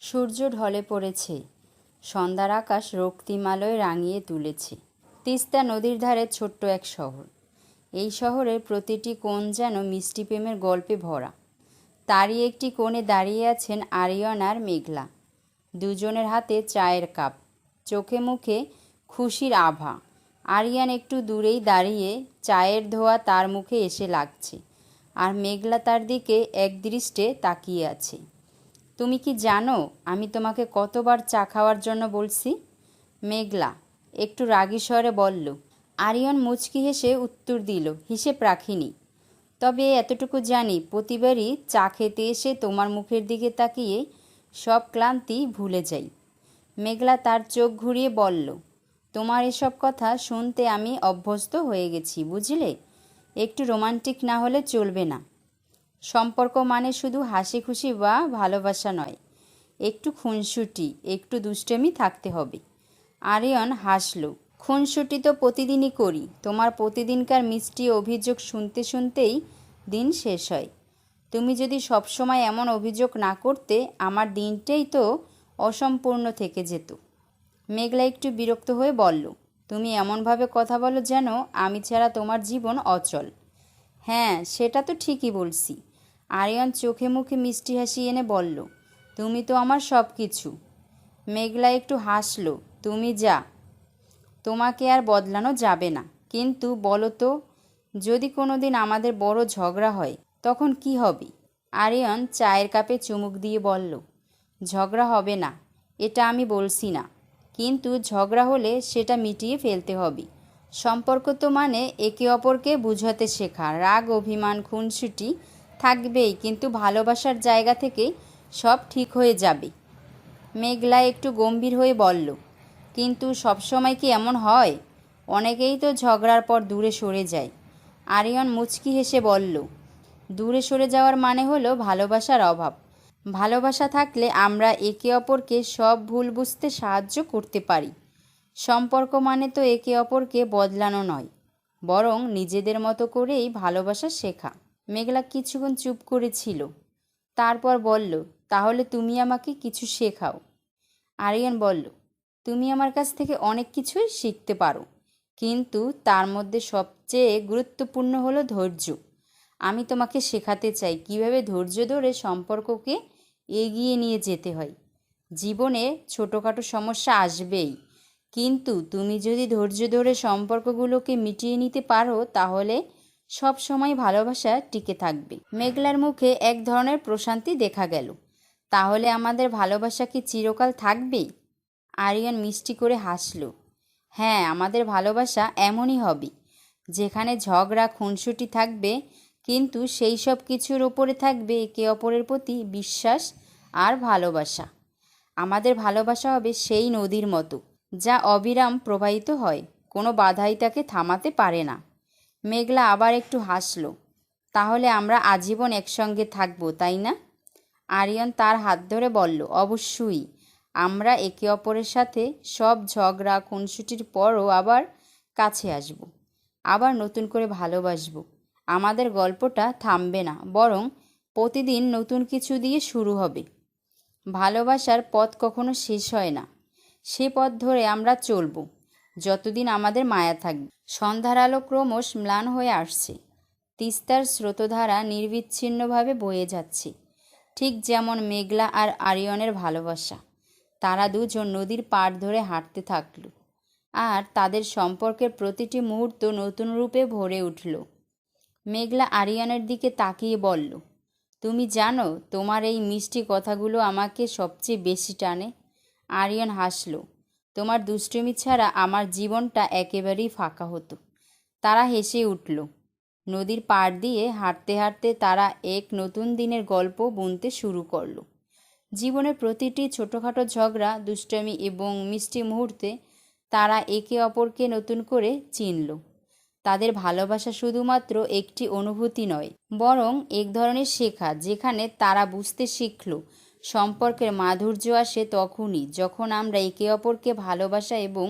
সূর্য ঢলে পড়েছে। সন্ধ্যার আকাশ রক্তিমালয় রাঙিয়ে তুলেছে। তিস্তা নদীর ধারে ছোট্ট এক শহর। এই শহরের প্রতিটি কোণ যেন মিষ্টি প্রেমের গল্পে ভরা। তারই একটি কোণে দাঁড়িয়ে আছেন আরিয়ান আর মেঘলা। দুজনের হাতে চায়ের কাপ। চোখে মুখে খুশির আভা। আরিয়ান একটু দূরেই দাঁড়িয়ে চায়ের ধোয়া তার মুখে এসে লাগছে। আর মেঘলা তার দিকে একদৃষ্টে তাকিয়ে আছে। তুমি কি জানো আমি তোমাকে কতবার চা খাওয়ার জন্য বলছি? মেঘলা, একটু রাগী স্বরে বলল। আরিয়ন মুচকি হেসে উত্তর দিল, হিসেব রাখিনি। তবে এতটুকু জানি, প্রতিবারই চা খেতে এসে তোমার মুখের দিকে তাকিয়ে সব ক্লান্তি ভুলে যাই। মেঘলা তার চোখ ঘুরিয়ে বলল, তোমার এসব কথা শুনতে আমি অভ্যস্ত হয়ে গেছি, বুঝলে? একটু রোমান্টিক না হলে চলবে না। সম্পর্ক মানে শুধু হাসি খুশি বা ভালোবাসা নয়, একটু খুনসুটি, একটু দুষ্টমি থাকতে হবে। আরিয়ন হাসল, খুনসুটি তো প্রতিদিনই করি, তোমার প্রতিদিনকার মিষ্টি অভিযোগ শুনতে শুনতেই দিন শেষ হয়। তুমি যদি সবসময় এমন অভিযোগ না করতে, আমার দিনটাই তো অসম্পূর্ণ থেকে যেত। মেঘলা একটু বিরক্ত হয়ে বলল, তুমি এমনভাবে কথা বলো যেন আমি ছাড়া তোমার জীবন অচল। হ্যাঁ সেটা তো ঠিকই বলছি। আরিয়ান চোখে মুখে মিষ্টি হাসি এনে বলল, তুমি তো আমার সব কিছু মেঘলা একটু হাসলো, তুমি যা। তোমাকে আর বদলানো যাবে না। কিন্তু বলো তো, যদি কোনো দিন আমাদের বড় ঝগড়া হয়, তখন কি হবে? আরিয়ান চায়ের কাপে চুমুক দিয়ে বলল, ঝগড়া হবে না, এটা আমি বলছি না। কিন্তু ঝগড়া হলে সেটা মিটিয়ে ফেলতে হবে। সম্পর্ক তো মানে একে অপরকে বুঝাতে শেখা, রাগ, অভিমান, খুনসুটি থাকবেই, কিন্তু ভালোবাসার জায়গা থেকে সব ঠিক হয়ে যাবে। মেঘলা একটু গম্ভীর হয়ে বলল, কিন্তু সবসময় কি এমন হয়? অনেকেই তো ঝগড়ার পর দূরে সরে যায়। আরিয়ন মুচকি হেসে বলল, দূরে সরে যাওয়ার মানে হলো ভালোবাসার অভাব। ভালোবাসা থাকলে আমরা একে অপরকে সব ভুল বুঝতে সাহায্য করতে পারি। সম্পর্ক মানে তো একে অপরকে বদলানো নয়, বরং নিজেদের মতো করেই ভালোবাসা শেখা। মেঘলা কিছুক্ষণ চুপ করেছিল তারপর বলল, তাহলে তুমি আমাকে কিছু শেখাও। আরিয়ান বলল, তুমি আমার কাছ থেকে অনেক কিছুই শিখতে পারো, কিন্তু তার মধ্যে সবচেয়ে গুরুত্বপূর্ণ হলো ধৈর্য। আমি তোমাকে শেখাতে চাই কীভাবে ধৈর্য ধরে সম্পর্ককে এগিয়ে নিয়ে যেতে হয়। জীবনে ছোটোখাটো সমস্যা আসবেই, কিন্তু তুমি যদি ধৈর্য ধরে সম্পর্কগুলোকে মিটিয়ে নিতে পারো, তাহলে সব সময় ভালোবাসা টিকে থাকবে। মেঘলার মুখে এক ধরনের প্রশান্তি দেখা গেল। তাহলে আমাদের ভালোবাসা কি চিরকাল থাকবেই আরিয়ান মিষ্টি করে হাসল। হ্যাঁ আমাদের ভালোবাসা এমনই হবে, যেখানে ঝগড়া, খুনসুটি থাকবে, কিন্তু সেই সব কিছুর ওপরে থাকবে একে অপরের প্রতি বিশ্বাস আর ভালোবাসা। আমাদের ভালোবাসা হবে সেই নদীর মতো, যা অবিরাম প্রবাহিত হয়, কোনো বাধাই তাকে থামাতে পারে না। মেঘলা আবার একটু হাসল। তাহলে আমরা আজীবন একসঙ্গে থাকব, তাই না? আরিয়ন তার হাত ধরে বলল, অবশ্যই। আমরা একে অপরের সাথে সব ঝগড়া, খুনসুটির পরও আবার কাছে আসব, আবার নতুন করে ভালোবাসবো। আমাদের গল্পটা থামবে না, বরং প্রতিদিন নতুন কিছু দিয়ে শুরু হবে। ভালোবাসার পথ কখনো শেষ হয় না। সে পথ ধরে আমরা চলব। যতদিন আমাদের মায়া থাকবে। সন্ধ্যার আলো ক্রমশ ম্লান হয়ে আসছে। তিস্তার স্রোতধারা নির্বিচ্ছিন্নভাবে বয়ে যাচ্ছে। ঠিক যেমন মেঘলা আর আরিয়নের ভালোবাসা। তারা দুজন নদীর পাড় ধরে হাঁটতে থাকল। আর তাদের সম্পর্কের প্রতিটি মুহূর্ত নতুন রূপে ভরে উঠল। মেঘলা আরিয়ানের দিকে তাকিয়ে বলল, তুমি জানো, তোমার এই মিষ্টি কথাগুলো আমাকে সবচেয়ে বেশি টানে? আরিয়ান হাসল তোমার দুষ্টুমি ছাড়া আমার জীবনটা একেবারেই ফাঁকা হতো। তারা হেসে উঠল। নদীর পাড় দিয়ে হাঁটতে হাঁটতে তারা এক নতুন দিনের গল্প বুনতে শুরু করল। জীবনের প্রতিটি ছোটোখাটো ঝগড়া, দুষ্টমি এবং মিষ্টি মুহূর্তে তারা একে অপরকে নতুন করে চিনল। তাদের ভালোবাসা শুধুমাত্র একটি অনুভূতি নয়, বরং এক ধরনের শেখা, যেখানে তারা বুঝতে শিখল সম্পর্কের মাধুর্য আসে তখনই, যখন আমরা একে অপরকে ভালোবাসা এবং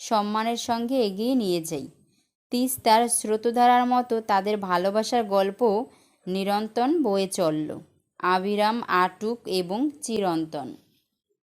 সম্মানের সঙ্গে এগিয়ে নিয়ে যাই। তিস্তার স্রোতধারার মতো তাদের ভালোবাসার গল্প নিরন্তন বয়ে চলল। আবিরাম, আটুক এবং চিরন্তন।